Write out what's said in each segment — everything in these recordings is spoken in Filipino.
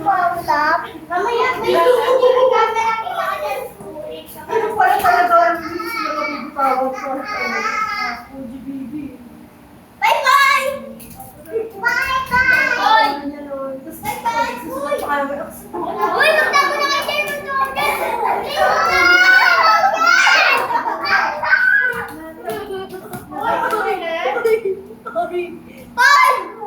Paulap. Mamaya, may hindi camera kita ka dyan. Ano pala talaga ang bilis na mabibitawag ko? Baby. Bye-bye! Bye-bye! Bye-bye! Uy, magtago na kay Chairman Jordan! Bye! Tara,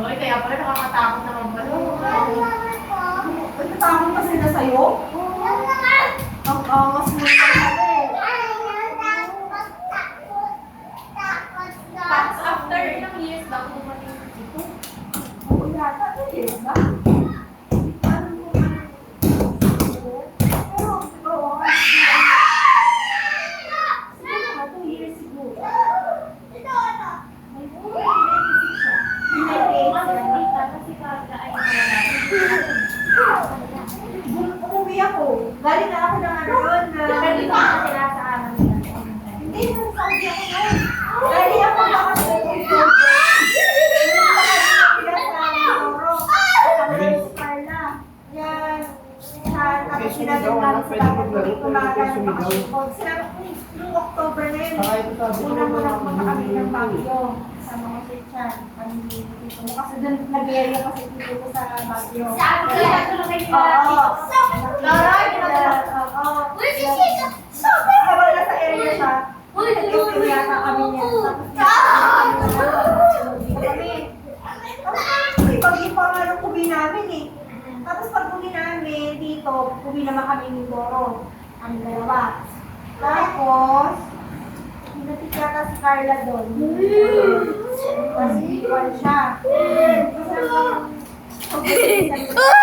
Uy, kaya pala nakakatakot naman pala. Nagtatakot pa sila sa'yo? Ang angas mo naman eh. After ilang years bago dumating dito. Oo, yata. Eh, ba? Ano mo Pero, oo. Siguro mga two years siguro. May buhay, may siya. Ano hindi ka kasi kaka ay Umuwi ako. Galing na ako ng ano na- Depende pa sa sila sa amin. Hindi, nasa Saudi ako noon. Galing ako nakatulog. Okay, sumigaw, ano? Pwede maglaro, pwede kayo sumigaw. Sinabi ko, nung October na yun. Ko, Una mo lang punta kami ng. Kami dito mo. Kasi doon nag-area kasi dito ko sa. Oo. Laura, Oo. Habang nasa area siya, nag-area niya. Tapos kami. Tapos pag pangalong uwi namin eh. Tapos pag uwi namin dito, uwi naman kami ni Doro. Ang dalawa. Tapos, hinatid yata si Carla doon. Kasi iwan siya. Tapos,